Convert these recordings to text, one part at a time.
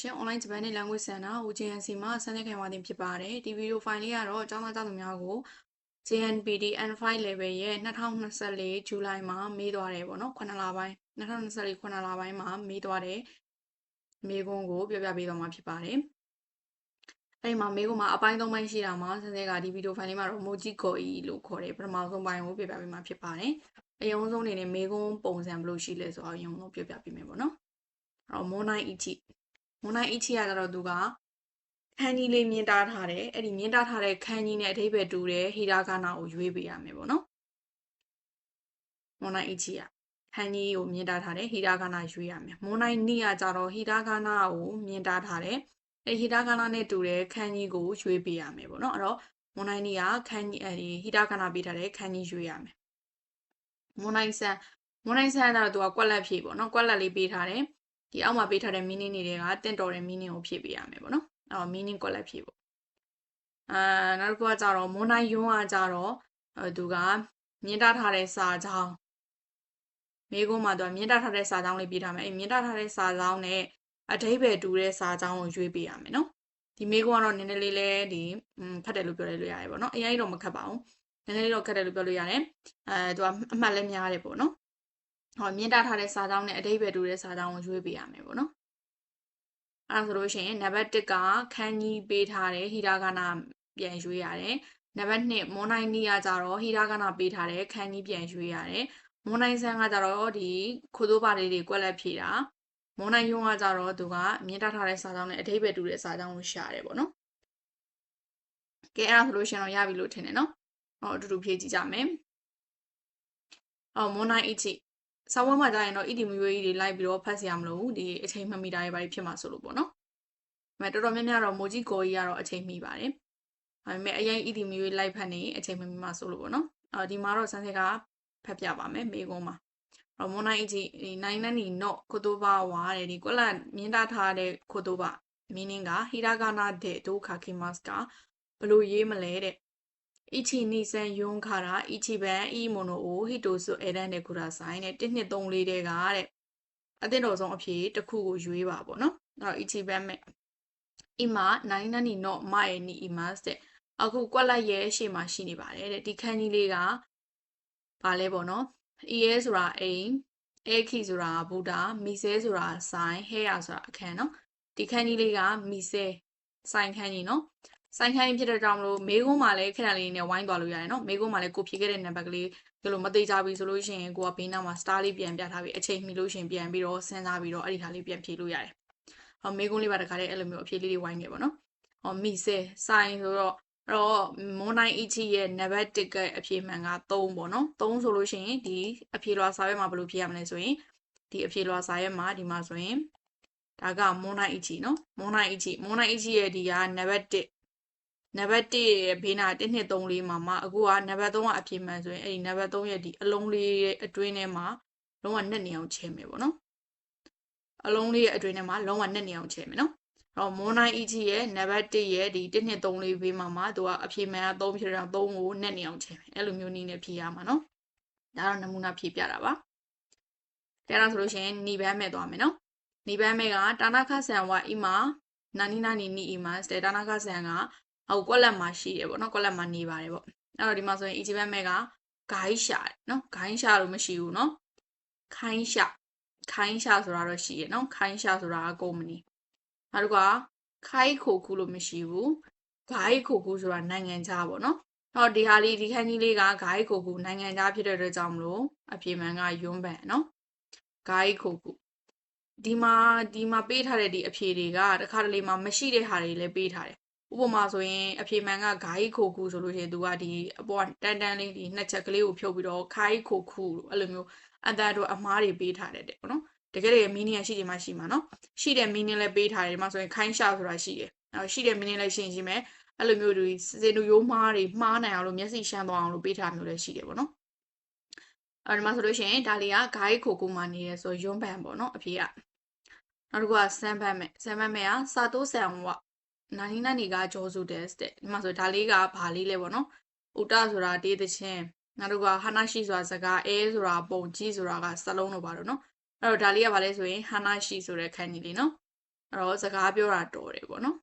ရှင် online Japanese language center UJNC မှာဆန်းသက်ခံပါတင်ဖြစ်ပါတယ်ဒီဗီဒီယိုဖိုင်လေးကတော့အကြောင်းသားကြောင့်သူများကို JNPD N5 level ရဲ့2024ဇူလိုင်မှာမေးသွားတယ်ပေါ့နော်9လပိုင်း2024 9လပိုင်းမှာမေးသွားတယ်မေးခွန်းကိုပြောပြပေးသွားမှာဖြစ်ပါတယ်အဲ့ဒီမှာမေးခွန်းမှာအပိုင်း၃ပိုင်းရှိတာမှာဆန်းသက်ကဒီဗီဒီယိုဖိုင်လေးမှာတော့ Moji Koi လို့ခေါ်တယ်ပထမဆုံးပိုင်းကိုပြောပြပေးမှာဖြစ်ပါတယ်အရင်ဆုံးအနေနဲ့မေးခွန်းပုံစံဘယ်လိုရှိလဲဆိုတော့အရင်ဆုံးပြောပြပေးမယ်ပေါ့နော်အဲ့တော့ Monai Ichi မွန်နိုင်အချီကကြတော့သူကခန်းကြီးလေးမြင်တားထားတယ်အဲ့ဒီမြင်တားထားတဲ့ခန်းကြီးနဲ့အထိပ္ပယ်တူတဲ့ဟီရာဂါနာကိုရွေးပေးရမယ်ပေါ့နော်မွန်နိုင်အချီကခန်းကြီးကိုမြင်တားထားတယ်ဟီရာဂါနာရွေးရမယ်မွန်နိုင်နီကကြတော့ဟီရာဂါနာကိုမြင်တားထားတယ်အဲ့ဟီရာဂါနာနဲ့တူတဲ့ခန်းကြီးကိုရွေးပေးရမယ်ပေါ့နော်အဲ့တော့မွန်နိုင်နီကခန်းကြီးအဲ့ဒီဟီရာဂါနာပေးထားတဲ့ခန်းကြီးရွေးရမယ်မွန်နိုင်ဆန်မွန်နိုင်ဆန်ကတော့သူကကွက်လက်ဖြည့်ပေါ့နော်ကွက်လက်လေးပေးထားတယ် ဒီအောက်မှာပေးထားတဲ့ meaning တွေကတင့်တော်တဲ့ meaning ကိုဖြည့်ပေးရမယ်ပေါ့နော်အဲ့တော့ meaning collect ဖြည့်ပေါ့အာနောက်တစ်ခုကကြတော့မွန်နိုင်ယွန်းကကြတော့အဲသူကမြင်တထားတဲ့စာကြောင်းမိကုန်းမှာသူကမြင်တထားတဲ့စာကြောင်းလေးပြထားမယ်အဲ့မြင်တထားတဲ့စာကြောင်းနဲ့အဓိပ္ပာယ်တူတဲ့စာကြောင်းကိုရွေးပေးရမယ်နော်ဒီမိကုန်းကတော့နည်းနည်းလေးလဲဒီခတ်တယ်လို့ပြောလို့ရတယ်ပေါ့နော်အရင်ကြီးတော့မခတ်ပါဘူးနည်းနည်းလေးတော့ခတ်တယ်လို့ပြောလို့ရတယ်အဲသူကအမှတ်လည်းများတယ်ပေါ့နော် ဟောမြင်တထားတဲ့စာကြောင်းနဲ့အဓိပ္ပာယ်တူတဲ့စာကြောင်းကိုရွေးပေးရမယ်ပေါ့နော်အဲဒါဆိုလို့ရှိရင်နံပါတ်1ကခန်းကြီးပေးထားတဲ့ဟီရာဂနာပြန်ရွေးရတယ်နံပါတ်2မွန်နိုင်နီကကြတော့ဟီရာဂနာပေးထားတဲ့ခန်းကြီးပြန်ရွေးရတယ်မွန်နိုင်ဆန်းကကြတော့ဒီခိုးသိုးပါလေးတွေကွက်လက်ဖြေတာမွန်နိုင်ယုံကကြတော့သူကမြင်တထားတဲ့စာကြောင်းနဲ့အဓိပ္ပာယ်တူတဲ့စာကြောင်းကိုရှာတယ်ပေါ့နော်ကဲအဲ့ဒါဆိုလို့ရှိရင်တော့ရပြီလို့ထင်တယ်နော်ဟောအတူတူဖြည့်ကြည့်ကြမယ်အော်မွန်နိုင်အချီ စာဝတ်မှာကြာရင်တော့ ED မျိုးကြီးတွေလိုက်ပြီးတော့ဖတ်စရာမလိုဘူးဒီအချိန်မှမီတာတွေဘာတွေဖြစ်မှာဆိုလို့ပေါ့နော်။ဒါပေမဲ့တော်တော်များများတော့မိုဂျီကိုကြီးကတော့အချိန်မီပါတယ်။ဒါပေမဲ့အရင် ED မျိုးကြီးလိုက်ဖတ်နေအချိန်မမီမှာဆိုလို့ပေါ့နော်။အော်ဒီမှာတော့ဆန်းဆက်ကဖတ်ပြပါမယ်မေကုန်းမှာ။အော်မွန်နိုင်အကြီးဒီနိုင်နနီနော့ခိုတိုဘာဝါတဲ့ဒီကွက်လက်မြင်းတာထားတဲ့ခိုတိုဘာ meaning ကဟီရာဂါနာတဲ့ဒိုခါခိမတ်ကဘလို့ရေးမလဲတဲ့ အီချီနီဆန်ယွန်ခါရာအီချီဘန်အီမိုနိုအိုဟီတိုဆိုအေဒန်နဲ့ကူရာဆိုင်နဲ့1 2 3 4တဲ့ကတဲ့အသင်းတော်ဆုံးအဖြစ်တစ်ခုကိုရွေးပါပေါ့နော်အဲ့တော့အီချီဘန်မဲ့အီမာ99နီနော့မိုင်နီအီမတ်တဲ့အခုကွက်လိုက်ရဲရှေ့မှာရှိနေပါတယ်တဲ့ဒီခန်းကြီးလေးကဗာလဲပေါ့နော် EA ဆိုတာအိမ် AK ဆိုတာဗုဒ္ဓမီဆဲဆိုတာဆိုင်ဟဲရဆိုတာအခန်းနော်ဒီခန်းကြီးလေးကမီဆဲဆိုင်ခန်းကြီးနော် ဆိုင်ခိုင်းဖြစ်တဲ့ကြောင့်မလို့မေကုန်းမှာလည်းခက်တန်လေးနဲ့ဝိုင်းသွားလို့ရတယ်နော်မေကုန်းမှာလည်းကိုဖြေခဲ့တဲ့နံပါတ်ကလေးဒီလိုမသေးကြပြီဆိုလို့ရှိရင်ကိုကဘေးနားမှာ star လေးပြန်ပြထားပြီးအချိန်မီလို့ရှိရင်ပြန်ပြီးတော့စဉ်းစားပြီးတော့အဲ့ဒီဟာလေးပြန်ဖြေလို့ရတယ်။ဟောမေကုန်းလေးပါတခါလေးအဲ့လိုမျိုးအဖြေလေးတွေဝိုင်းနေပေါ့နော်။ဟောမီဆဲဆိုင်ဆိုတော့အဲ့တော့မွန်နိုင်အီချီရဲ့နံပါတ်1ကအဖြေမှန်က3ပေါ့နော်။3ဆိုလို့ရှိရင်ဒီအဖြေလွှာစာရွက်မှာဘယ်လိုဖြေရမလဲဆိုရင်ဒီအဖြေလွှာစာရွက်မှာဒီမှာဆိုရင်ဒါကမွန်နိုင်အီချီနော်။မွန်နိုင်အီချီမွန်နိုင်အီချီရဲ့ဒီကနံပါတ်1 နံပါတ်1ရဲ့ဘေးနာ1 2 3 4မှာမှအခုကနံပါတ်3ကအဖြေမှန်ဆိုရင်အဲ့ဒီနံပါတ်3ရဲ့ဒီအလုံးလေးရဲ့အတွင်းထဲမှာလုံးဝနဲ့နေအောင်ချဲမယ်ပေါ့နော်အလုံးလေးရဲ့အတွင်းထဲမှာလုံးဝနဲ့နေအောင်ချဲမယ်နော်အဲ့တော့မွန်နိုင်အီချီရဲ့နံပါတ်1ရဲ့ဒီ1 2 3 4ဘေးမှာမှသူကအဖြေမှန်က3ဖြစ်တော့3ကိုနဲ့နေအောင်ချဲမယ်အဲ့လိုမျိုးနည်းနဲ့ဖြေရမှာနော်ဒါတော့နမူနာဖြေပြတာပါဒါတော့ဆိုလို့ရှိရင်ညီပန်းမဲ့သွားမယ်နော်ညီပန်းမဲ့ကတာနာခဆန်ဝါအီမာနာနီနာနီနီအီမာစတေတာနာခဆန်က ဟိုကွက်လက်မှာရှိတယ်ပေါ့နော်ကွက်လက်မှာနေပါတယ်ပေါ့အဲ့တော့ဒီမှာဆိုရင် EGB မဲ့ကဂိုင်းရှာတယ်နော်ဂိုင်းရှာလို့မရှိဘူးနော်ခိုင်းရှာခိုင်းရှာဆိုတာတော့ရှိရနော်ခိုင်းရှာဆိုတာကကုမ္ပဏီနောက်တစ်ခါခိုင်းခိုခုလို့မရှိဘူးဂိုင်းခိုခုဆိုတာနိုင်ငံခြားပေါ့နော်ဟောဒီဟာလေးဒီခန်းကြီးလေးကဂိုင်းခိုခုနိုင်ငံခြားဖြစ်တဲ့အတွက်ကြောင့်မလို့အပြေမှန်ကယွန်းပန်နော်ဂိုင်းခိုခုဒီမှာဒီမှာပေးထားတဲ့ဒီအဖြေတွေကတခါတလေမှာမရှိတဲ့ဟာတွေလည်းပေးထားတယ် ဥပမာဆိုရင်အဖြေမှန်ကဂိုင်းခိုခုဆိုလို့ရှိရင်သူကဒီအပေါ်တန်တန်လေးဒီနှစ်ချက်ကလေးကိုဖြုတ်ပြီးတော့ခိုင်းခိုခုလို့အဲ့လိုမျိုးအတန်တို့အမားတွေပေးထားတယ်တဲ့ပေါ့နော်တကယ်တကယ် meaning ရှိတယ်မှရှိမှာနော်ရှိတဲ့ meaning လည်းပေးထားတယ်ဒီမှာဆိုရင်ခိုင်းရှာဆိုတာရှိတယ်အဲ့ရှိတဲ့ meaning လည်းရှင်းရှင်းမယ်အဲ့လိုမျိုးဒီစေတူရိုးမားတွေမှားနိုင်အောင်လို့မျက်စိရှမ်းသွားအောင်လို့ပေးထားမျိုးလည်းရှိတယ်ပေါ့နော်အဲ့ဒီမှာဆိုလို့ရှိရင်ဒါလေးကဂိုင်းခိုခုမှာနေရဲဆိုယွန်းပန်ပေါ့နော်အဖြေကနောက်တစ်ခုကဆမ်ဘတ်မဲ့ဆမ်ဘတ်မဲ့ကစာတိုးဆန်ဝ နာနီနာနီကဂျောစုတဲ့တဲ့ဒီမှာဆိုဒါလေးကဘာလေးလဲပေါ့နော်ဥတဆိုတာတေးသချင်းနောက်တစ်ခုကဟာနာရှိဆိုတာစကားအဲဆိုတာပုံကြီးဆိုတာကစလုံးလို့ပါတော့နော်အဲ့တော့ဒါလေးကဘာလဲဆိုရင်ဟာနာရှိဆိုတဲ့ခန်းကြီးလေးနော်အဲ့တော့စကားပြောတာတော်တယ်ပေါ့နော်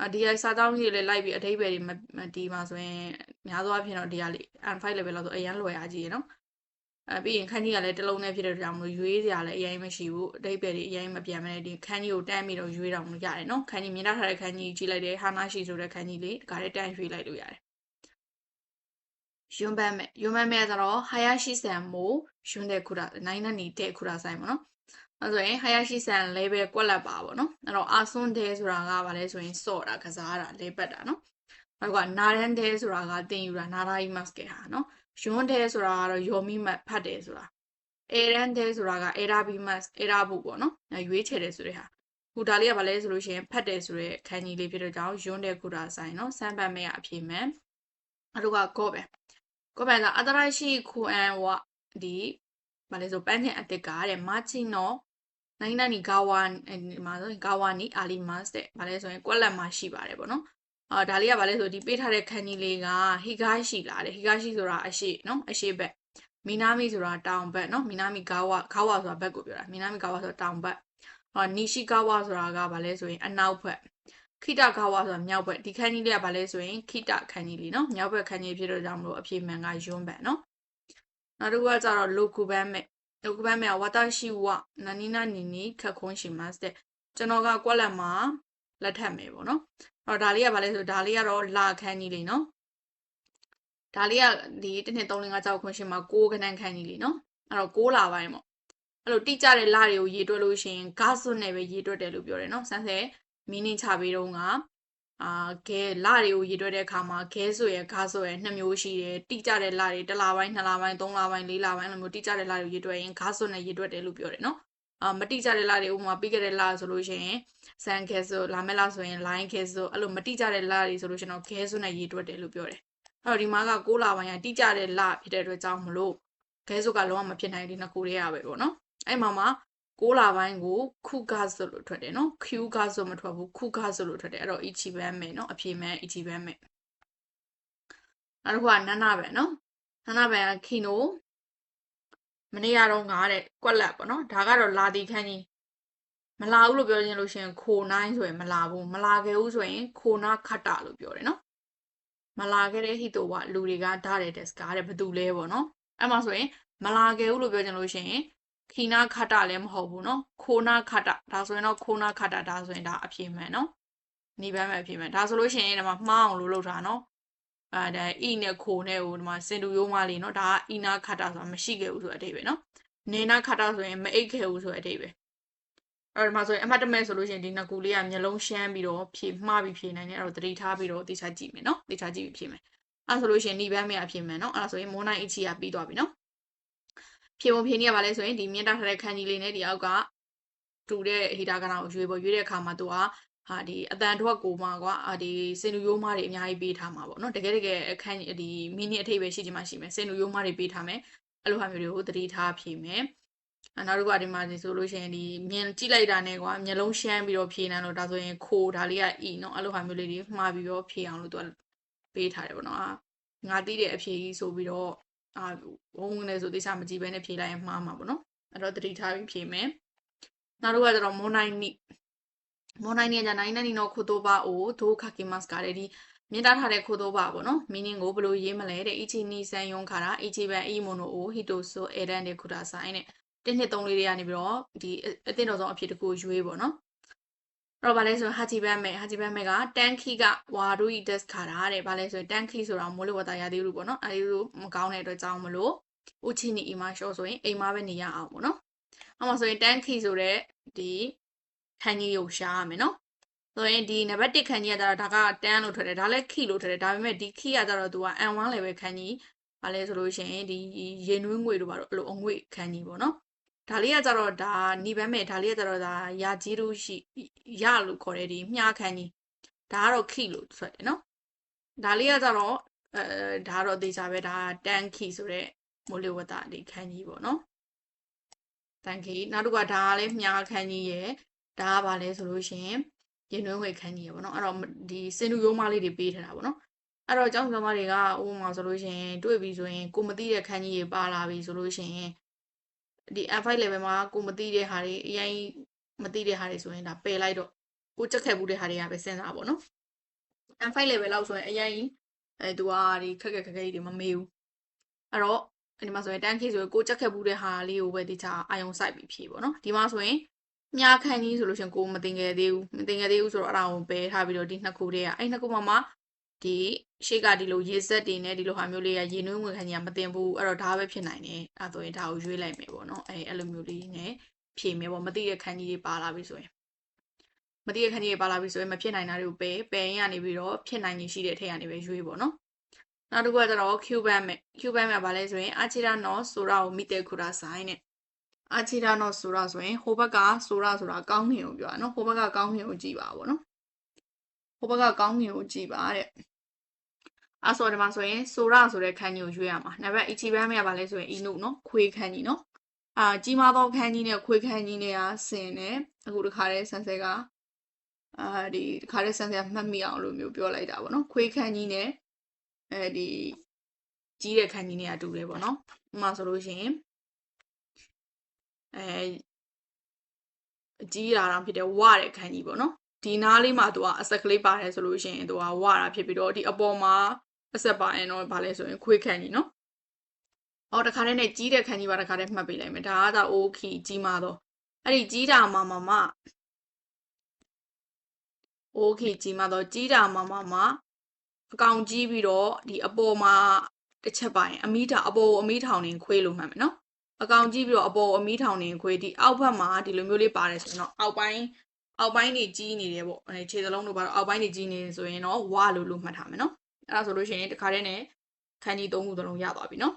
အာဒီကစာကြောင်းကြီးလည်းလိုက်ပြီးအထိပ္ပယ်တွေမမဒီမှာဆိုရင်များသောအားဖြင့်တော့ဒီကလေ N5 level လောက်ဆိုအရန်လွယ်အားကြီးရနော် အဲပြီးရင်ခန်းကြီးကလည်းတစ်လုံးနဲ့ဖြစ်တဲ့ကြောင့်မလို့ရွေးစရာလည်းအရင်မရှိဘူးအတိတ်ပဲတွေအရင်မပြန်မနဲ့ဒီခန်းကြီးကိုတန်းပြီးတော့ရွေးတော့မရတယ်နော်ခန်းကြီးမြင်တတ်ထားတဲ့ခန်းကြီးကြည့်လိုက်တယ်ဟာနာရှိဆိုတဲ့ခန်းကြီးလေးဒါကလည်းတန်းရွေးလိုက်လို့ရတယ်ယွန်ဘတ်မဲ့ယွန်ဘတ်မဲ့ဆိုတော့ဟာယာရှိဆန်မိုယွန်တဲ့ခုရာနိုင်နနီတဲ့ခုရာဆိုင်ပေါ့နော်အဲဆိုရင်ဟာယာရှိဆန် level ကွက်လက်ပါပေါ့နော်အဲ့တော့အာဆွန်တဲ့ဆိုတာကဘာလဲဆိုရင်စော့တာကစားတာလဲပတ်တာနော်နောက်ကနာရန်တဲ့ဆိုတာကတင်ယူတာနာရာကြီးမတ်ကဲဟာနော် ယွန်းတဲ့ဆိုတာကတော့ယောမီမတ်ဖတ်တယ်ဆိုတာအေရန်တဲ့ဆိုတာကအေရာဘီမတ်အေရာဘူးပေါ့နော်အဲရွေးချယ်တယ်ဆိုတဲ့ဟာခုဒါလေးကဘာလဲဆိုလို့ရှိရင်ဖတ်တယ်ဆိုတဲ့ခန်းကြီးလေးဖြစ်တဲ့ကြောင့်ယွန်းတဲ့ခုတာဆိုင်နော်စမ်းပတ်မဲ့အဖြစ်မဲ့အတို့ကကော့ပဲကော့ပဲကအတရရှိခုအန်ဝဒီဘာလဲဆိုပန်းချင်အတစ်ကတဲ့မာချီနော်နိုင်နိုင်နီဂါဝါဒီမှာဆိုရင်ဂါဝါနီအာလီမတ်တဲ့ဘာလဲဆိုရင်ကွက်လက်မှာရှိပါတယ်ပေါ့နော် အာဒါလေးကဘာလဲဆိုဒီပေးထားတဲ့ခန်းကြီးလေးကဟီဂါရှိလာတယ်ဟီဂါရှိဆိုတာအရှိနော်အရှိဘက်မီနာမီဆိုတာတောင်ဘက်နော်မီနာမီဂါဝါဂါဝါဆိုတာဘက်ကိုပြောတာမီနာမီဂါဝါဆိုတာတောင်ဘက်အာနီရှိဂါဝါဆိုတာကဘာလဲဆိုရင်အနောက်ဘက်ခိတဂါဝါဆိုတာမြောက်ဘက်ဒီခန်းကြီးလေးကဘာလဲဆိုရင်ခိတခန်းကြီးလေးနော်မြောက်ဘက်ခန်းကြီးဖြစ်တော့ကြောင့်မလို့အဖြေမှန်ကယွန်းဘက်နော်နောက်တစ်ခုကကျတော့လိုကူဘန်မဲ့လိုကူဘန်မဲ့ဝါတာရှိဝနာနီနာနီနီခက်ခွန်းရှိမတ်တဲ့ကျွန်တော်ကကွက်လက်မှာလက်ထပ်မယ်ပေါ့နော်အဲ့ တော့ဒါလေးကဘာလဲဆိုဒါလေးကတော့လာခန်းကြီးလေးနော်ဒါလေးကဒီတစ်နှစ်3 5 6ခွန်းရှင်မှာ6ခဏန်းခန်းကြီးလေးနော်အဲ့တော့6လာပိုင်းပေါ့အဲ့လိုတိကျတဲ့လာတွေကိုရေတွက်လို့ရှိရင်ဂါဆွတ်နဲ့ပဲရေတွက်တယ်လို့ပြောတယ်နော်ဆန်းဆယ်မီနင်းချပေးတော့ကအာခဲလာတွေကိုရေတွက်တဲ့အခါမှာခဲဆိုရယ်ဂါဆိုရယ်နှစ်မျိုးရှိတယ်တိကျတဲ့လာတွေတစ်လပိုင်းနှစ်လပိုင်းသုံးလပိုင်းလေးလပိုင်းအဲ့လိုမျိုးတိကျတဲ့လာတွေရေတွက်ရင်ဂါဆွတ်နဲ့ရေတွက်တယ်လို့ပြောတယ်နော် အာမတိကျတဲ့လာတွေဥပမာပြီးခဲ့တဲ့လာဆိုလို့ရှိရင်ဆန်ခဲဆိုလာမဲ့လာဆိုရင် line ခဲဆိုအဲ့လိုမတိကျတဲ့လာတွေဆိုလို့ရှိရင်တော့ခဲဆိုနဲ့ရေတွက်တယ်လို့ပြောတယ်အဲ့တော့ဒီမှာက6လပိုင်းကတိကျတဲ့လာဖြစ်တဲ့အတွက်ကြောင့်မလို့ခဲဆိုကလုံးဝမဖြစ်နိုင်ဒီနှစ်ခုတည်းရပဲပေါ့နော်အဲ့မှာမှာ6လပိုင်းကိုခုကဆိုလို့ထွက်တယ်နော် Q ကဆိုမထွက်ဘူးခုကဆိုလို့ထွက်တယ်အဲ့တော့ ichi ဘန်မယ်နော်အဖြေမဲ့ ichi ဘန်မယ်နောက်တစ်ခုကနနပဲနော်နနဘန်က kino မနေ့ကတော့ငါတဲ့ကွက်လက်ပေါ့နော်ဒါကတော့လာတီခန်းကြီးမလာဘူးလို့ပြောခြင်းလို့ရှိရင်ခိုနိုင်ဆိုရင်မလာဘူးမလာခဲ့ဘူးဆိုရင်ခိုနာခတ်တာလို့ပြောတယ်နော်မလာခဲ့တဲ့ဟီတိုကလူတွေကဓာတ်တဲ့တက်စကားတဲ့ဘသူလဲပေါ့နော်အဲ့မှာဆိုရင်မလာခဲ့ဘူးလို့ပြောခြင်းလို့ရှိရင်ခီနာခတ်တာလည်းမဟုတ်ဘူးနော်ခိုနာခတ်တာဒါဆိုရင်တော့ခိုနာခတ်တာဒါဆိုရင်ဒါအပြည့်မှန်နော်နေပန်းမဲ့အပြည့်မှန်ဒါဆိုလို့ရှိရင်ဒီမှာမှားအောင်လို့လုပ်တာနော် အဲဒါအီနဲ့ခိုနဲ့ဟိုဒီမှာစင်တူရိုးမလေးနော်ဒါကအီနာခတ်တာဆိုတာမရှိခဲ့ဘူးဆိုတဲ့အတိတ်ပဲနော်နေနာခတ်တာဆိုရင်မအိတ်ခဲ့ဘူးဆိုတဲ့အတိတ်ပဲအဲ့ဒီမှာဆိုရင်အမှတ်တမဲ့ဆိုလို့ရှိရင်ဒီနှစ်ခုလေးကမျက်လုံးရှမ်းပြီးတော့ဖြေမှားပြီးဖြေနိုင်တယ်အဲ့တော့သတိထားပြီးတော့တေချာကြည့်မယ်နော်တေချာကြည့်ပြီးဖြေမယ်အဲ့ဆိုလို့ရှိရင်ဒီဘန်းမဲ့အဖြေမယ်နော်အဲ့ဒါဆိုရင်မိုးနိုင်အချီကပြီးသွားပြီနော်ဖြေပုံဖြေနည်းကဘာလဲဆိုရင်ဒီမြင့်တာထားတဲ့ခန်းကြီးလေးနဲ့ဒီအောက်ကတူတဲ့ဟီတာကနာကိုရွေးပေါ်ရွေးတဲ့အခါမှာသူက ဟာဒီအတန်ထွက်ကိုမှကွာအာဒီစင်လူရိုးမတွေအများကြီးပေးထားမှာပေါ့နော်တကယ်တကယ်အခန်းဒီမီနီအထိပ်ပဲရှိချင်မှရှိမယ်စင်လူရိုးမတွေပေးထားမယ်အဲ့လိုဟာမျိုးတွေကိုသတိထားဖြေမယ်အနောက်တစ်ခုကဒီမှာဒီဆိုလို့ရှိရင်ဒီမြင်ကြည့်လိုက်တာနဲ့ကွာမျက်လုံးရှမ်းပြီးတော့ဖြေနေလို့ဒါဆိုရင်ခိုးဒါလေးကအီနော်အဲ့လိုဟာမျိုးလေးတွေမှားပြီးတော့ဖြေအောင်လို့သူကပေးထားတယ်ပေါ့နော်ငါသိတဲ့အဖြေကြီးဆိုပြီးတော့အာဝုန်းဝန်းနေဆိုတေချာမကြည့်ဘဲနဲ့ဖြေလိုက်ရင်မှားမှာပေါ့နော်အဲ့တော့သတိထားပြီးဖြေမယ်နောက်တစ်ခုကကျတော့မွန် နိုင်နိမော်နိုင်နေကြနိုင်နေနော်ခိုတိုဘာအိုဒိုခါကီမတ်ကလည်းဒီမြင်တာထားတဲ့ခိုတိုဘာပေါ့နော် meaning ကိုဘယ်လိုရေးမလဲတဲ့အီချီနီဆန်ယွန်ခါတာအီချီဘန်အီမိုနိုအိုဟီတိုဆိုအဲဒန်တဲ့ခုတာဆိုင်တဲ့တစ်နှစ်သုံးလေးတွေကနေပြီးတော့ဒီအသင့်တော်ဆုံးအဖြစ်တကူရွေးပေါ့နော်တော့ဗာလဲဆိုဟာချီဘန်မဲဟာချီဘန်မဲကတန်ခီကဝါဒူဤဒက်ခါတာတဲ့ဗာလဲဆိုတန်ခီဆိုတာမိုးလေဝသရာသီဥပေါ့နော်အဲဒီလိုမကောင်းတဲ့အတွက်ကြောင့်မလို့ဥချီနီအီမာရှော့ဆိုရင်အိမ်မှာပဲနေရအောင်ပေါ့နော်အဲ့မှာဆိုရင်တန်ခီဆိုတဲ့ဒီ ခန်းကြီးကိုရှားရမယ်နော်ဆိုရင်ဒီနံပါတ်1ခန်းကြီးကကြတော့ဒါကတန်းလို့ထွက်တယ်ဒါလည်းခီလို့ထွက်တယ်ဒါပေမဲ့ဒီခီကကြတော့သူက N1 level ခန်းကြီးဘာလဲဆိုလို့ရှိရင်ဒီရေနွေးငွေတို့ဘာလို့အဲ့လိုအငွေ့ခန်းကြီးပေါ့နော်ဒါလေးကကြတော့ဒါညီပန်းမဲ့ဒါလေးကကြတော့ဒါရာကြီးလို့ရှိရလို့ခေါ်တယ်ဒီမြားခန်းကြီးဒါကတော့ခီလို့ထွက်တယ်နော်ဒါလေးကကြတော့အဲဒါတော့အသေးချာပဲဒါတန်ခီဆိုတဲ့မိုးလေဝသဒီခန်းကြီးပေါ့နော်တန်ခီနောက်တစ်ခုကဒါကလည်းမြားခန်းကြီးရယ် ဒါကဘာလဲဆိုလို့ရှိရင်ရင်နှွေးငွေခန်းကြီးရပေါ့နော်အဲ့တော့ဒီစင်လူရိုးမလေးတွေပေးထားတာပေါ့နော်အဲ့တော့ကျောင်းသမားတွေကဥပမာဆိုလို့ရှိရင်တွေ့ပြီဆိုရင်ကိုမသိတဲ့ခန်းကြီးတွေပါလာပြီဆိုလို့ရှိရင်ဒီ F5 level မှာကိုမသိတဲ့ဟာတွေအရင်မသိတဲ့ဟာတွေဆိုရင်ဒါပယ်လိုက်တော့ကိုချက်ခဲ့ဘူးတဲ့ဟာတွေကပဲစဉ်းစားပါတော့ M5 level လောက်ဆိုရင်အရင်ကြီးအဲသူကဒီခက်ခက်ခက်ခက်ကြီးတွေမမေးဘူးအဲ့တော့ဒီမှာဆိုရင်တန်းခေဆိုရင်ကိုချက်ခဲ့ဘူးတဲ့ဟာလေးကိုပဲတခြားအာယုံစိုက်ပြီးဖြေပေါ့နော်ဒီမှာဆိုရင် မြားခန့်ကြီးဆိုလို့ရှိရင်ကိုမတင်ခဲ့သေးဘူးမတင်ခဲ့သေးဘူးဆိုတော့အဲ့ဒါကိုပယ်ထားပြီးတော့ဒီနှစ်ခုတည်းကအဲ့နှစ်ခုမှမှဒီရှေ့ကဒီလိုရေစက်တွေနဲ့ဒီလိုဟာမျိုးလေးကရေနွေးဝင်ခန့်ကြီးကမတင်ဘူးအဲ့တော့ဒါပဲဖြစ်နိုင်တယ်အဲ့ဆိုရင်ဒါကိုရွေးလိုက်မယ်ပေါ့နော်အဲ့အဲ့လိုမျိုးလေးနဲ့ဖြေမယ်ပေါ့မသိတဲ့ခန့်ကြီးတွေပါလာပြီဆိုရင်မသိတဲ့ခန့်ကြီးတွေပါလာပြီဆိုရင်မဖြစ်နိုင်တာတွေကိုပယ်ပယ်ရင်ကနေပြီးတော့ဖြစ်နိုင်ရင်ရှိတဲ့အထက်ကနေပဲရွေးပေါ့နော်နောက်တစ်ခုကကျတော့ Q band မဲ့ Q band မဲ့ဘာလဲဆိုရင် Achira no Sora ကိုမိ တဲ့ခုရာဆိုင်နဲ့ Achira no Sora ဆိုရင်ဟိုဘက်က Sora ဆိုတာကောင်းငင်ကိုပြောတာနော်ဟိုဘက်ကကောင်းငင်ကိုကြည့်ပါဗောနော်ဟိုဘက်ကကောင်းငင်ကိုကြည့်ပါတဲ့အဲ့ဆိုဒီမှာဆိုရင် Sora ဆိုတဲ့ခန်းကြီးကိုရွေးရမှာနံပါတ် Ichiban မဲ့ဘာလဲဆိုရင် Inu နော်ခွေးခန်းကြီးနော်အာကြီးမားသောခန်းကြီးနဲ့ခွေးခန်းကြီးနဲ့ကဆင်တယ်အခုတခါတည်းဆန်ဆဲကအာဒီတခါတည်းဆန်ဆဲမှတ်မိအောင်လို့မျိုးပြောလိုက်တာဗောနော်ခွေးခန်းကြီးနဲ့အဲဒီကြီးတဲ့ခန်းကြီးနဲ့အတူတယ်ပေါ့နော်ဥပမာဆိုလို့ရှိရင် အဲအကြီးလာတာဖြစ်တဲ့ဝတဲ့ခန်းကြီးပေါ့နော်ဒီနားလေးမှာသူကအဆက်ကလေးပါတယ်ဆိုလို့ရှိရင်သူကဝတာဖြစ်ပြီးတော့ဒီအပေါ်မှာအဆက်ပါရင်တော့ဗာလဲဆိုရင်ခွေးခန်းကြီးနော်အော်တခါတည်းနဲ့ကြီးတဲ့ခန်းကြီးပါတခါတည်းမှတ်ပေးလိုက်မယ်ဒါကသာအိုးခီကြီးမာတော့အဲ့ဒီကြီးတာမှာမှာမှာအိုးခီကြီးမာတော့ကြီးတာမှာမှာမှာအကောင်ကြီးပြီးတော့ဒီအပေါ်မှာတစ်ချက်ပါရင်အမီးထောင်အပေါ်အမီးထောင်နေခွေးလို့မှတ်မယ်နော် အကောင်ကြီးပြီးတော့အပေါ်အမီးထောင်နေခွေးဒီအောက်ဘက်မှာဒီလိုမျိုးလေးပါတယ်ဆိုရင်တော့အောက်ပိုင်းအောက်ပိုင်းနေကြီးနေတယ်ပေါ့အဲခြေစလုံးတို့ပါတော့အောက်ပိုင်းနေကြီးနေဆိုရင်တော့ဝါလို့လို့မှတ်ထားမယ်နော်အဲ့ဒါဆိုလို့ရှိရင်တခါတည်းနဲ့ခန်းကြီး၃ခုသလုံးရသွားပြီနော်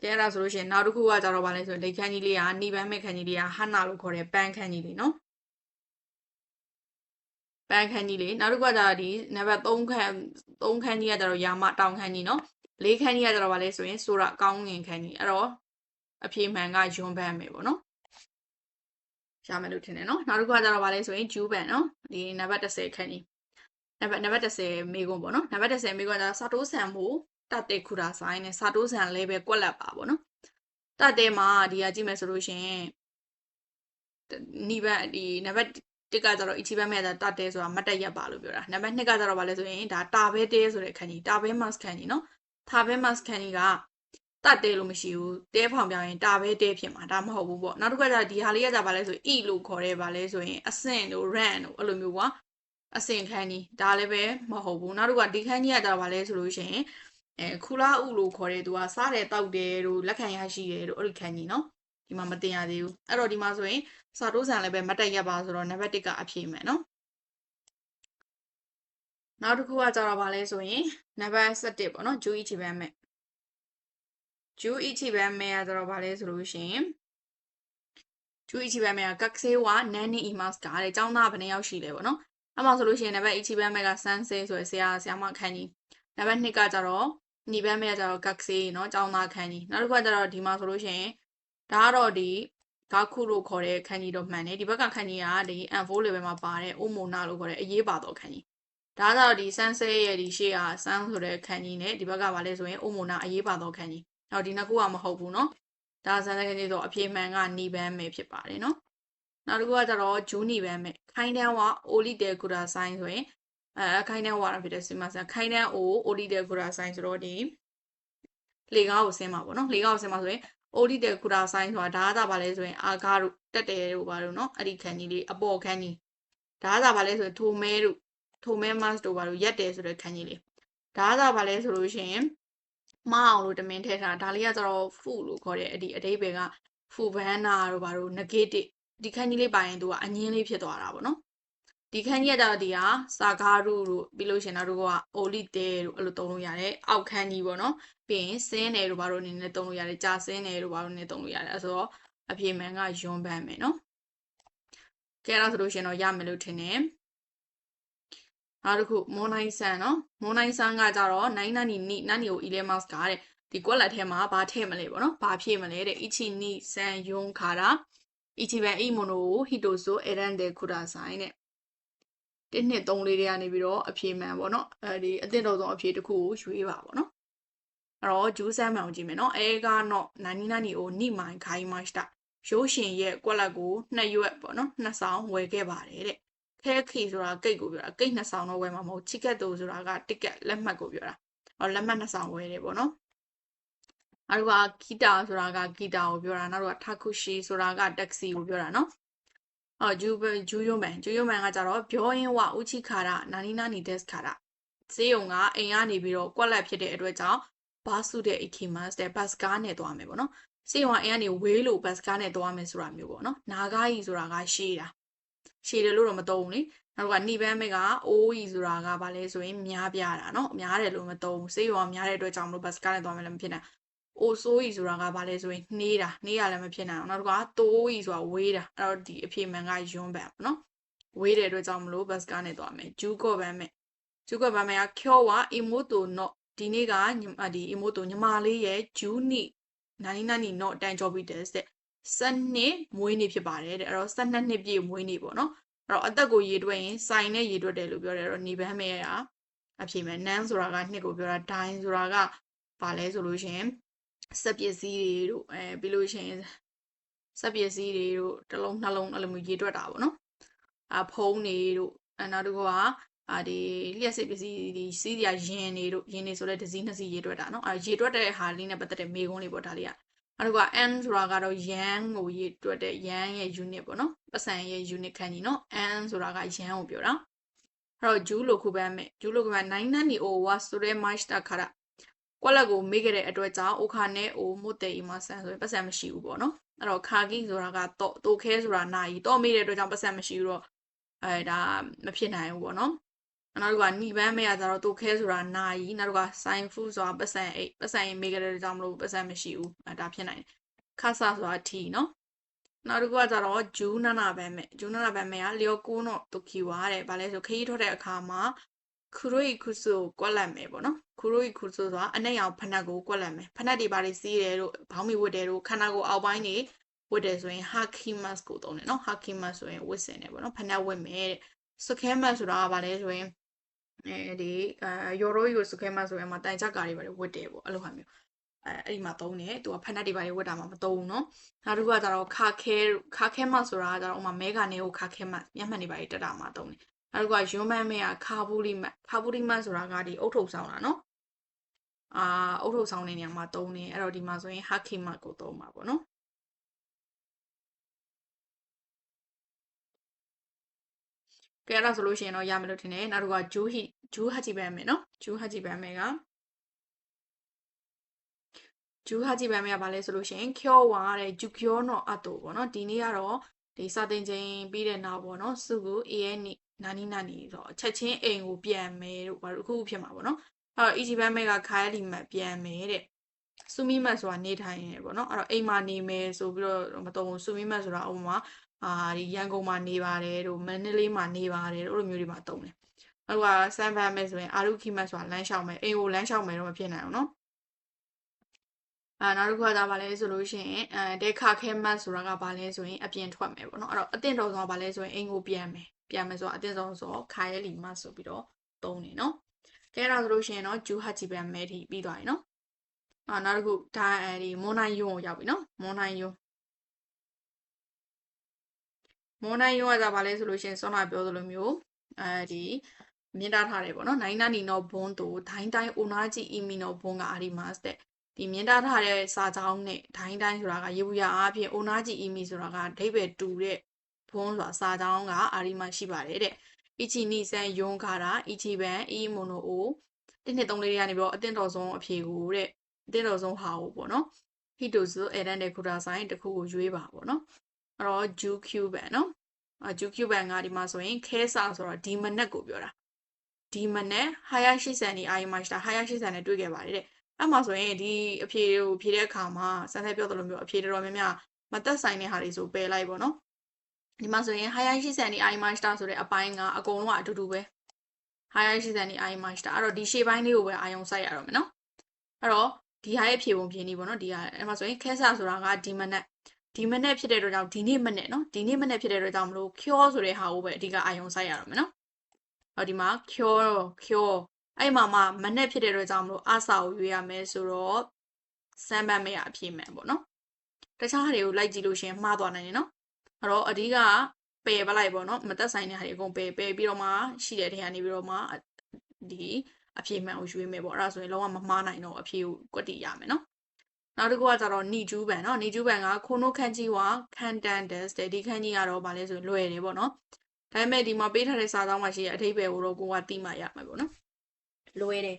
ကဲအဲ့ဒါဆိုလို့ရှိရင်နောက်တစ်ခုကကြတော့ဗာလဲဆိုရင်လက်ခန်းကြီးလေးကနှီးပန်းမဲ့ခန်းကြီးလေးကဟနာလို့ခေါ်တဲ့ပန်းခန်းကြီးလေးနော်ပန်းခန်းကြီးလေးနောက်တစ်ခုကကြတော့ဒီနံပါတ်3ခန်း3ခန်းကြီးကကြတော့ယာမတောင်ခန်းကြီးနော် ၄ခန်းကြီးကကြတော့ဗာလဲဆိုရင်ဆိုရကောင်းငင်ခန်းကြီးအဲ့တော့အဖြေမှန်ကယွန်းပန်းမယ်ပေါ့နော်ရမယ်လို့ထင်တယ်နော်နောက်တစ်ခုကကြတော့ဗာလဲဆိုရင်ဂျူးပန်နော်ဒီနံပါတ်10ခန်းကြီးနံပါတ်နံပါတ်10မေကွန်ပေါ့နော်နံပါတ်10မေကွန်ကစာတိုးဆန်မှုတတ်တဲ့ခုတာဆိုင်နဲ့စာတိုးဆန်လည်းပဲကွက်လက်ပါပေါ့နော်တတ်တဲ့မှာဒီကကြည့်မယ်ဆိုလို့ရှင်နိဗ္ဗာန်ဒီနံပါတ်တစ်ကကြတော့ ichiban မဲ့တာတတ်တယ်ဆိုတာမတ်တက်ရက်ပါလို့ပြောတာနံပါတ်2ကကြတော့ဗာလဲဆိုရင်ဒါတာဘဲတဲဆိုတဲ့ခန်းကြီးတာဘဲ mask ခန်းကြီးနော် တာဘဲ mask ခန်းကြီးကတတ်တယ်လို့မရှိဘူးတဲဖောင်ပြောင်းရင်တာဘဲတဲဖြစ်မှာဒါမဟုတ်ဘူးပေါ့နောက်တစ်ခါကျဒီဟာလေးကကြပါလဲဆို e လို့ခေါ်ရဲပါလဲဆိုရင်အဆင့်တို့ ran တို့အဲ့လိုမျိုးကွာအဆင့်ခန်းကြီးဒါလည်းပဲမဟုတ်ဘူးနောက်တစ်ခါဒီခန်းကြီးကကြပါလဲဆိုလို့ရှိရင်အဲခူလာဥလို့ခေါ်တဲ့သူကစားတယ်တောက်တယ်တို့လက်ခံရရှိတယ်တို့အဲ့ဒီခန်းကြီးနော်ဒီမှာမတင်ရသေးဘူးအဲ့တော့ဒီမှာဆိုရင်စာတိုးဆန်လည်းပဲမတက်ရက်ပါဆိုတော့နံပါတ်1ကအဖြေမယ်နော် နောက်တစ်ခုကကြတော့ဗာလဲဆိုရင်နံပါတ်7ပေါ့နော်ဂျူအီချီဘန်မဲ့ဂျူအီချီဘန်မဲ့ကကြတော့ဗာလဲဆိုလို့ရှိရင်ဂျူအီချီဘန်မဲ့ကကဆေးဝါနန်နီအီမတ်စ်ကတဲ့ចောင်းသားဘယ်နှယောက်ရှိလဲပေါ့နော်အဲ့မှာဆိုလို့ရှိရင်နံပါတ်အီချီဘန်မဲ့ကဆန်းဆေးဆိုရယ်ဆရာဆရာမခန်းကြီးနံပါတ်2ကကြတော့ညီဘန်မဲ့ကကြတော့ကက်ဆေးเนาะចောင်းသားခန်းကြီးနောက်တစ်ခုကကြတော့ဒီမှာဆိုလို့ရှိရင်ဒါကတော့ဒီဂါခုလို့ခေါ်တဲ့ခန်းကြီးတော့မှန်တယ်ဒီဘက်ကခန်းကြီးကဒီ N4 level မှာပါတဲ့အိုမိုနာလို့ခေါ်တဲ့အရေးပါတော့ခန်းကြီး ဒါကတော့ဒီ Sunset ရဲ့ဒီရှေ့က Sun ဆိုတဲ့ခန်းကြီးနဲ့ဒီဘက်ကပါလဲဆိုရင်အိုမိုနာအရေးပါတော့ခန်းကြီးတော့ဒီနှစ်ခုကမဟုတ်ဘူးเนาะဒါ Sunset ခန်းကြီးဆိုအပြေမှန်ကနီဘန်ပဲဖြစ်ပါတယ်เนาะနောက်တစ်ခုကကြတော့ဂျူနီဘန်ပဲခိုင်းတန်းကအိုလီတဲကူတာဆိုင်ဆိုရင်အဲခိုင်းတန်းဝါတာဖြစ်တဲ့စီမဆန်ခိုင်းတန်းအိုအိုလီတဲကူတာဆိုင်ဆိုတော့ဒီလေကားကိုဆင်းမှာပေါ့နော်လေကားကိုဆင်းမှာဆိုရင်အိုလီတဲကူတာဆိုင်ဆိုတာဒါကသာပါလဲဆိုရင်အာဂါတို့တက်တယ်တို့ပါတို့နော်အဲ့ဒီခန်းကြီးလေးအပေါ်ခန်းကြီးဒါကသာပါလဲဆိုရင်ထိုမဲတို့ ထိုမဲမတ်တို့ပါတို့ရက်တယ်ဆိုတဲ့ခန်းကြီးလေးဒါကသာပါလဲဆိုလို့ရှိရင်မအောင်လို့တမင်ထည့်ထားဒါလေးကကျတော့ဖူလို့ခေါ်တဲ့အဲ့ဒီအတိတ်ပဲကဖူဘန်နာတို့ပါတို့ negative ဒီခန်းကြီးလေးပါရင်သူကအငင်းလေးဖြစ်သွားတာပေါ့နော်ဒီခန်းကြီးကကြတော့ဒီဟာစာကားတို့တို့ပြီးလို့ရှင်တော့တို့ကအိုလီတဲတို့အဲ့လိုသုံးလို့ရတယ်အောက်ခန်းကြီးပေါ့နော်ပြီးရင်စင်းတယ်တို့ဘာလို့အနေနဲ့သုံးလို့ရတယ်ကြာစင်းတယ်တို့ဘာလို့အနေနဲ့သုံးလို့ရတယ်အဲ့ဆိုတော့အပြေမှန်ကယွန်းပန်းမယ်နော်ကဲတော့ဆိုလို့ရှင်တော့ရမယ်လို့ထင်တယ် နောက်တစ်ခုမွန်နိုင်ဆန်နော်မွန်နိုင်ဆန်ကကြတော့နိုင်နာနီနီနာနီကို11 mask ကတဲ့ဒီကွက်လက်ထဲမှာဘာထည့်မလဲပေါ့နော်ဘာဖြည့်မလဲတဲ့အီချီနီဆန်ယွန်းခါတာအီချီဘန်အီမိုနိုကိုဟီတိုဆိုအရန်ဒေခုဒါဆိုင်တဲ့1နှစ်3လေးတွေကနေပြီးတော့အဖြေမှန်ပေါ့နော်အဲဒီအသင့်တော်ဆုံးအဖြေတစ်ခုကိုရွေးပါပေါ့နော်အဲ့တော့ဂျူးဆန်မှန်ကိုကြည့်မယ်နော်အဲကတော့နာနီနာနီကိုနိမိုင်ခိုင်းမတ်တာရိုးရှင်ရဲ့ကွက်လက်ကိုနှစ်ရွက်ပေါ့နော်နှစ်ဆောင်ဝယ်ခဲ့ပါတယ်တဲ့ ခဲခီဆိုတာကိတ်ကိုပြောတာကိတ်နှစ်ဆောင်တော့ဝယ်မှာမဟုတ်ချစ်ကက်တူဆိုတာကတစ်ကက်လက်မှတ်ကိုပြောတာဟောလက်မှတ်နှစ်ဆောင်ဝယ်တယ်ပေါ့နော်အဲ့တော့ဂီတာဆိုတာကဂီတာကိုပြောတာနောက်တော့ထာခုရှိဆိုတာကတက္ကစီကိုပြောတာနော်အော်ဂျူဂျူယိုမန်ဂျူယိုမန်ကကြတော့ပြောရင်းဝဥချိခါရနာနီနာနီဒက်ခါရစေယုံကအိမ်ကနေပြီးတော့ကွက်လက်ဖြစ်တဲ့အတွက်ကြောင့်ဘာစုတဲ့ ikimas တဲ့ဘတ်စကားနဲ့သွားမယ်ပေါ့နော်စေယုံကအိမ်ကနေဝေးလို့ဘတ်စကားနဲ့သွားမယ်ဆိုတာမျိုးပေါ့နော်နာဂါကြီးဆိုတာကရှေးတာ ရှည်တယ်လို့တော့မသုံးဘူးလေနောက်ကနှိပန်းမဲ့ကအိုးကြီးဆိုတာကဘာလဲဆိုရင်များပြားတာเนาะများတယ်လို့မသုံးဘူးစေယုံကများတဲ့အတွက်ကြောင့်မလို့ဘတ်စကားနဲ့သွားမယ်လည်းမဖြစ်နိုင်အိုဆိုးကြီးဆိုတာကဘာလဲဆိုရင်နှေးတာနှေးရလည်းမဖြစ်နိုင်အောင်နောက်ကတိုးကြီးဆိုတာဝေးတာအဲ့တော့ဒီအဖေမှန်ကယွန်းပန်ပေါ့နော်ဝေးတဲ့အတွက်ကြောင့်မလို့ဘတ်စကားနဲ့သွားမယ်ဂျူးကော့ပန်မဲ့ဂျူးကော့ပန်မဲ့ကကျော်ဝအီမိုတိုနော့ဒီနေ့ကဒီအီမိုတိုညီမလေးရဲ့ဂျူးနီနာနီနာနီနော့တန်ကြောပြီးတဲ့တဲ့ စနှစ်မွေးနေ့ဖြစ်ပါတယ်တဲ့အဲ့တော့12နှစ်ပြည့်မွေးနေ့ပေါ့နော်အဲ့တော့အသက်ကိုရေတွက်ရင်စိုင်နဲ့ရေတွက်တယ်လို့ပြောတယ်အဲ့တော့နေပန်းမဲ့ကအဖြစ်မဲ့နန်းဆိုတာကနှစ်ကိုပြောတာဒိုင်းဆိုတာကဘာလဲဆိုလို့ရှိရင်စက်ပစ္စည်းတွေတို့အဲပြီးလို့ရှိရင်စက်ပစ္စည်းတွေတို့တစ်လုံးနှလုံးအဲ့လိုမျိုးရေတွက်တာပေါ့နော်အဖုံးတွေတို့အဲနောက်တစ်ခုကအာဒီလျှက်စစ်ပစ္စည်းဒီစီးစရာရင်တွေတို့ရင်တွေဆိုတဲ့ဒစီနှစ်စီးရေတွက်တာနော်အဲရေတွက်တဲ့ဟာလေးနဲ့ပတ်သက်တဲ့မေကုန်းလေးပေါ့ဒါလေးက အဲ့တော့က n ဆိုတာကတော့ yan ကိုရေတွက်တဲ့ yan ရဲ့ unit ပေါ့နော်ပတ်စံရဲ့ unit ခန်းကြီးနော် n ဆိုတာက yan ကိုပြောတာအဲ့တော့ joule လို့ခုပန်းမယ် joule လို့ခုပန်း9နနီ o was ဆိုတဲ့ march တာခါရကွက်လက်ကိုမေ့ခဲ့တဲ့အတွက်ကြောင့်အိုခါနဲ့အိုမွတ်တဲ့အီမဆန်ဆိုရင်ပတ်စံမရှိဘူးပေါ့နော်အဲ့တော့ခါကီဆိုတာကတော့တိုခဲဆိုတာနာယီတော့မေ့တဲ့အတွက်ကြောင့်ပတ်စံမရှိဘူးတော့အဲဒါမဖြစ်နိုင်ဘူးပေါ့နော် နောက်ကညီပန်းမဲ့ရကြတော့တိုခဲဆိုတာနာယီနောက်ကဆိုင်ဖူးဆိုတာပတ်စံအိတ်ပတ်စံမေ့ခဲ့တဲ့အတွက်ကြောင့်မလို့ပတ်စံမရှိဘူးအဲဒါဖြစ်နိုင်တယ်ခါဆာဆိုတာ t နော်နောက်တစ်ခုကကြတော့ဂျူးနာနာဘန်မဲ့ဂျူးနာနာဘန်မဲ့ကလျော်ကိုတော့တူခီဝါတဲ့ဗာလဲဆိုခရီးထွက်တဲ့အခါမှာခူရိုီခုဆူကွက်လက်မယ်ပေါ့နော်ခူရိုီခုဆူဆိုတာအနက်ရောင်ဖနက်ကိုကွက်လက်မယ်ဖနက်တွေပါလေစီးတယ်တို့ဘောင်းမီဝတ်တယ်တို့ခန္ဓာကိုယ်အောက်ပိုင်းတွေဝတ်တယ်ဆိုရင် hakimas ကိုသုံးတယ်နော် hakimas ဆိုရင်ဝတ်စင်တယ်ပေါ့နော်ဖနက်ဝတ်မယ်တဲ့ sukemas ဆိုတာကဗာလဲဆိုရင် အဲဒီအဲယော်ရိုယို sukemas ဆိုရင်မှာတိုင်ချက်ကာတွေပါလေဝတ်တယ်ပေါ့အဲ့လိုဟာမျိုးအဲအဲ့ဒီမှာသုံးတယ်သူကဖက်နက်တွေပါလေဝတ်တာမှမသုံးဘူးเนาะနောက်တစ်ခုကကျတော့ခါခဲခါခဲမဆိုတာကကျတော့ဥမာမဲကနေကိုခါခဲမမျက်မှန်တွေပါလေတက်တာမှသုံးတယ်နောက်တစ်ခုကယွန်းမန်းမဲကခါဘူးလီမတ်ခါဘူးလီမတ်ဆိုတာကဒီအုတ်ထုပ်ဆောင်တာเนาะအာအုတ်ထုပ်ဆောင်တဲ့နေရာမှာသုံးတယ်အဲ့တော့ဒီမှာဆိုရင်ဟာခိမတ်ကိုသုံးပါပေါ့နော် ကဲအဲ့ဒါဆိုလို့ရှိရင်တော့ရမယ်လို့ထင်တယ်နောက်တစ်ခုကဂျူးဟီဂျူးဟာဂျီဘန်မဲနော်ဂျူးဟာဂျီဘန်မဲကဂျူဟာကြည့်ပန်းမရပါလဲဆိုလို့ရှိရင်ကျောဝါတဲ့ဂျူကျောနော်အတူပေါ့နော်ဒီနေ့ကတော့ဒီစာတင်ချိန်ပြီးတဲ့နောက်ပေါ့နော်စုကို AN နာနီနာနီဆိုတော့ချက်ချင်းအိမ်ကိုပြန်မယ်တို့ဘာလို့အခုဖြစ်မှာပေါ့နော်အဲ့တော့ EG ဘန်းမဲကခါရလီမတ်ပြန်မယ်တဲ့ဆူမီမတ်ဆိုတာနေထိုင်နေပေါ့နော်အဲ့တော့အိမ်မှာနေမယ်ဆိုပြီးတော့မတော်ဘူးဆူမီမတ်ဆိုတာဥပမာ အာဒီရန်ကုန်မှာနေပါတယ်တို့မန္တလေးမှာနေပါတယ်တို့အဲ့လိုမျိုးတွေမှာတုံးတယ်အဲ့တော့ဆန်ဖန်မဲဆိုရင်အာရုခိမတ်ဆိုတာလမ်းလျှောက်မယ်အိမ်ကိုလမ်းလျှောက်မယ်တော့မဖြစ်နိုင်ဘူးနော်အာနောက်တစ်ခုကဒါပါလဲဆိုလို့ရှိရင်အဲဒေခခဲမတ်ဆိုတာကဘာလဲဆိုရင်အပြင်ထွက်မယ်ပေါ့နော်အဲ့တော့အတင်တော်ဆုံးကဘာလဲဆိုရင်အိမ်ကိုပြန်မယ်ပြန်မယ်ဆိုတော့အတင်ဆုံးဆိုခါရဲလီမတ်ဆိုပြီးတော့သုံးနေနော်ကဲတော့ဆိုလို့ရှိရင်တော့ဂျူဟာချီပန်မဲတီပြီးသွားပြီနော်အာနောက်တစ်ခုဒါအဲဒီမွန်နိုင်ယွန်းကိုရောက်ပြီနော်မွန်နိုင်ယွန်း မွန်နိုင်ယွန်းကဒါပါလဲဆိုလို့ရှိရင်စောနာပြောသလိုမျိုးအဲဒီမြင်တာထားတယ်ပေါ့နော်နိုင်နာနီနောဘွန်းတိုဒိုင်းတိုင်းအိုနာဂျီအီမီနောဘွန်းကအာရီမတ်တဲ့ဒီမြင်တာထားတဲ့စာကြောင်းနဲ့ဒိုင်းတိုင်းဆိုတာကရေဘူးရအားဖြင့်အိုနာဂျီအီမီဆိုတာကအဓိပ္ပာယ်တူတဲ့ဘွန်းဆိုတာစာကြောင်းကအာရီမရှိပါတယ်တဲ့အီချီနီဆန်ယွန်းခါတာအီချီဘန်အီမိုနိုအိုတစ်နှစ်သုံးလေးရနေပြီးတော့အတင်းတော်ဆုံးအဖြေကိုတဲ့အတင်းတော်ဆုံးဟာကိုပေါ့နော်ဟီတိုဇူအဲဒန်တဲ့ခူတာဆိုင်တစ်ခုကိုရွေးပါပေါ့နော် အဲ့တော့ဂျူကျူဘန်နော်အဂျူကျူဘန်ကဒီမှာဆိုရင်ခဲစာဆိုတော့ဒီမနက်ကိုပြောတာဒီမနက်ဟာယာရှိဆန်ဒီအာယမရှတာဟာယာရှိဆန်နဲ့တွေ့ခဲ့ပါတယ်တဲ့အဲ့မှာဆိုရင်ဒီအဖြေကိုဖြေတဲ့အခါမှာစမ်းသပ်ပြောသလိုမျိုးအဖြေတော်တော်များများမသက်ဆိုင်တဲ့ဟာတွေဆိုပယ်လိုက်ပေါ့နော်ဒီမှာဆိုရင် higher ရှိစံဒီ i master ဆိုတဲ့အပိုင်းကအကုန်လုံးကအတူတူပဲ higher ရှိစံဒီ i master အဲ့တော့ဒီရှေ့ပိုင်းလေးကိုပဲအာယုံစိုက်ရတော့မယ်နော်အဲ့တော့ဒီဟာရဲ့ဖြေပုံဖြေနည်းပေါ့နော်ဒီဟာအဲ့မှာဆိုရင်ခဲဆာဆိုတာကဒီမနက် ဒီမနက်ဖြစ်တဲ့အတွက်ကြောင့်ဒီနေ့မနက်နော်ဒီနေ့မနက်ဖြစ်တဲ့အတွက်ကြောင့်မလို့ cure ဆိုတဲ့ဟာကိုပဲအဓိကအာယုံစိုက်ရတော့မယ်နော်ဟောဒီမှာ cure cure အဲ့မှာမှမနဲ့ဖြစ်တဲ့အတွက်ကြောင့်မလို့အစာကိုရွေးရမယ်ဆိုတော့စမ်းပန်းမဲ့အဖြစ်မှန်ပေါ့နော်တခြားဟာတွေကိုလိုက်ကြည့်လို့ရှိရင်မှားသွားနိုင်တယ်နော်အဲ့တော့အဓိကပယ်ပလိုက်ပေါ့နော်မသက်ဆိုင်တဲ့ဟာတွေအကုန်ပယ်ပယ်ပြီးတော့မှရှိတဲ့ထဲကနေပြီးတော့မှဒီအဖြေမှန်ကိုရွေးမယ်ပေါ့အဲ့ဒါဆိုရင်လုံးဝမမှားနိုင်တော့အဖြေကိုကွက်တီရမယ်နော် နောက်တစ်ခုကကြတော့နီကျူးပန်နော်နီကျူးပန်ကခိုနိုခန့်ကြီးဝါခန်တန်ဒက်တဲ့ဒီခန့်ကြီးကတော့ဗာလဲဆိုရင်လွယ်တယ်ပေါ့နော်ဒါပေမဲ့ဒီမှာပေးထားတဲ့စာသားမှာရှိတဲ့အထိပ္ပယ်ကိုတော့ကိုကသိမှရမှာပေါ့နော်လွယ်တယ်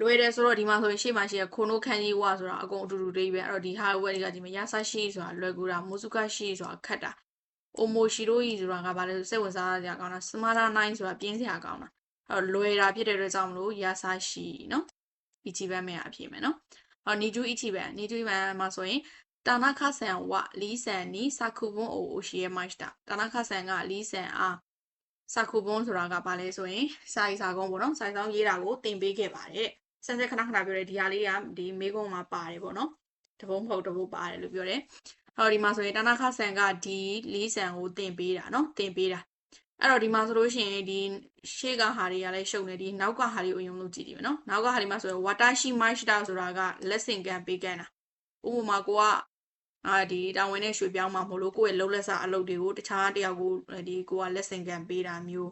လွယ်တယ်ဆိုတော့ဒီမှာဆိုရင်ရှေ့မှာရှိတဲ့ခိုနိုခန့်ကြီးဝါဆိုတာအကုန်အတူတူလေးပဲအဲ့တော့ဒီဟာဝဲတွေကဒီမှာယာဆာရှိဆိုတာလွယ်ကူတာမိုစုကရှိဆိုတာခတ်တာအိုမိုရှိရိုကြီးဆိုတာကဗာလဲဆိုစိတ်ဝင်စားရကြကောင်းတာစမာရာနိုင်ဆိုတာပြင်းစရာကောင်းတာအဲ့တော့လွယ်တာဖြစ်တဲ့အတွက်ကြောင့်မလို့ယာဆာရှိနော်ဒီချီပန်းမဲ့အဖြစ်မယ်နော် အော်နီကျူအချီပန်းနီကျူပန်းမှာဆိုရင်တာနာခဆန်ဝလီဆန်နီစာခုဘွန်အိုအိုရှိရဲ့မိုက်တာတာနာခဆန်ကလီဆန်အားစာခုဘွန်ဆိုတာကဘာလဲဆိုရင်စာရီစာကုန်းပေါ့နော်စာရီဆောင်ရေးတာကိုတင်ပေးခဲ့ပါတယ်စံစက်ခဏခဏပြောတယ်ဒီဟာလေးကဒီမေကုန်းမှာပါတယ်ပေါ့နော်တဘုံမဟုတ်တဘုံပါတယ်လို့ပြောတယ်အော်ဒီမှာဆိုရင်တာနာခဆန်ကဒီလီဆန်ကိုတင်ပေးတာနော်တင်ပေးတာ အဲ့တော့ဒီမှာဆိုလို့ရှိရင်ဒီရှေ့ကဟာတွေကလည်းရှုံနေဒီနောက်ကဟာတွေကိုအယုံလို့ကြည့်ဒီမယ်နော်နောက်ကဟာတွေမှာဆိုရင် watashi maishita ဆိုတာက lesson ကန်ပေးကန်တာဥပမာကိုကအာဒီတာဝန်နဲ့ရွှေပြောင်းမှာမလို့ကိုယ့်ရဲ့လုံးလက်စာအလုပ်တွေကိုတခြားတယောက်ကိုဒီကိုက lesson ကန်ပေးတာမျိုး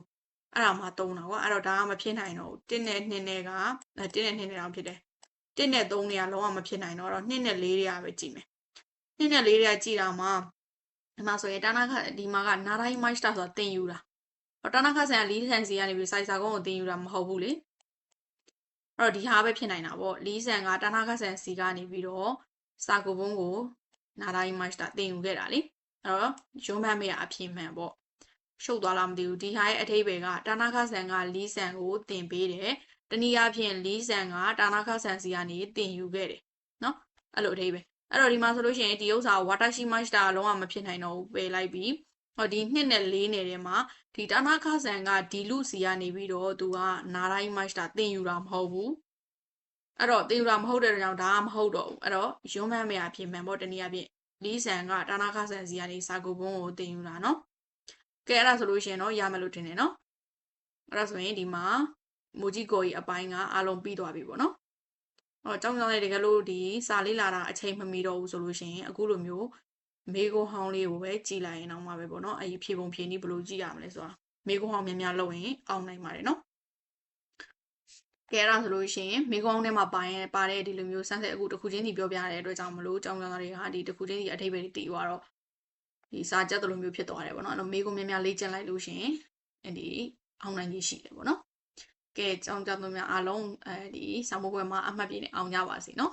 အဲ့ဒါမှတုံးတာကွာအဲ့တော့ဒါကမဖြစ်နိုင်တော့ဘူး1နဲ့2နဲ့က1နဲ့2နဲ့တောင်ဖြစ်တယ်1နဲ့3တွေကလုံးဝမဖြစ်နိုင်တော့တော့2နဲ့4တွေကပဲကြည့်မယ်2နဲ့4တွေကကြည့်တာမှာဒီမှာဆိုရင်တာနာခဒီမှာကနာတိုင်း master ဆိုတာတင်ယူတာ တော့တာနာခဆန်ကလီဆန်စီကနေပြီးစိုက်စာကုန်းကိုတင်ယူတာမဟုတ်ဘူးလေအဲ့တော့ဒီဟာပဲဖြစ်နိုင်တာပေါ့လီဆန်ကတာနာခဆန်စီကနေပြီးတော့စာကုဘုံကိုနာတိုင်း master တင်ယူခဲ့တာလေအဲ့တော့ရုံးမမေအဖြစ်မှန်ပေါ့ရှုပ်သွားလားမသိဘူးဒီဟာရဲ့အထိပ္ပယ်ကတာနာခဆန်ကလီဆန်ကိုတင်ပေးတယ်တနည်းအားဖြင့်လီဆန်ကတာနာခဆန်စီကနေတင်ယူခဲ့တယ်နော်အဲ့လိုအထိပ္ပယ်အဲ့တော့ဒီမှာဆိုလို့ရှိရင်ဒီဥစ္စာဝါတာရှိမတ်တာလုံးဝမဖြစ်နိုင်တော့ဘူးပယ်လိုက်ပြီး ဟောဒီ2နဲ့4နယ်ထဲမှာဒီတာနာခဆန်ကဒီလူစီကနေပြီးတော့သူကနာတိုင်းမတ်တာတင်ယူတာမဟုတ်ဘူးအဲ့တော့တင်ယူတာမဟုတ်တဲ့ကြောင့်ဒါကမဟုတ်တော့ဘူးအဲ့တော့ရုံးမန်းမရဖြစ်မှန်ပေါ့တနည်းအားဖြင့်လီဆန်ကတာနာခဆန်စီကနေစာကုဘုံကိုတင်ယူတာနော်ကဲအဲ့ဒါဆိုလို့ရှိရင်တော့ရမယ်လို့ထင်တယ်နော်အဲ့ဒါဆိုရင်ဒီမှာမူကြီးကိုကြီးအပိုင်းကအားလုံးပြီးသွားပြီပေါ့နော်ဟောကြောင်းကြောင်းလေးတကယ်လို့ဒီစာလေးလာတာအချိန်မမီတော့ဘူးဆိုလို့ရှိရင်အခုလိုမျိုး မေကိုဟောင်းလေးကိုပဲကြည်လိုက်ရင်တော့မှာပဲပေါ့နော်အဲ့ဒီဖြေပုံဖြေနည်းဘယ်လိုကြည့်ရမလဲဆိုတာမေကိုဟောင်းများများလုပ်ရင်အောင်နိုင်ပါတယ်နော်ကဲအဲ့ဒါဆိုလို့ရှိရင်မေကုန်းထဲမှာပါရင်ပါတဲ့ဒီလိုမျိုးဆန်းဆက်အခုတစ်ခုချင်းစီပြောပြရတဲ့အတွက်ကြောင့်မလို့ကြောင်းကြောင်းသားတွေကဒီတစ်ခုချင်းစီအထိပ္ပယ်တွေတည်သွားတော့ဒီစာကြက်လိုမျိုးဖြစ်သွားတယ်ပေါ့နော်အဲ့လိုမေကုန်းများများလေ့ကျင့်လိုက်လို့ရှိရင်အဲ့ဒီအောင်နိုင်ကြီးရှိတယ်ပေါ့နော်ကဲကြောင်းကြောင်းသားများအားလုံးအဲဒီစာမိုးပွဲမှာအမှတ်ပြည့်နဲ့အောင်ကြပါစေနော်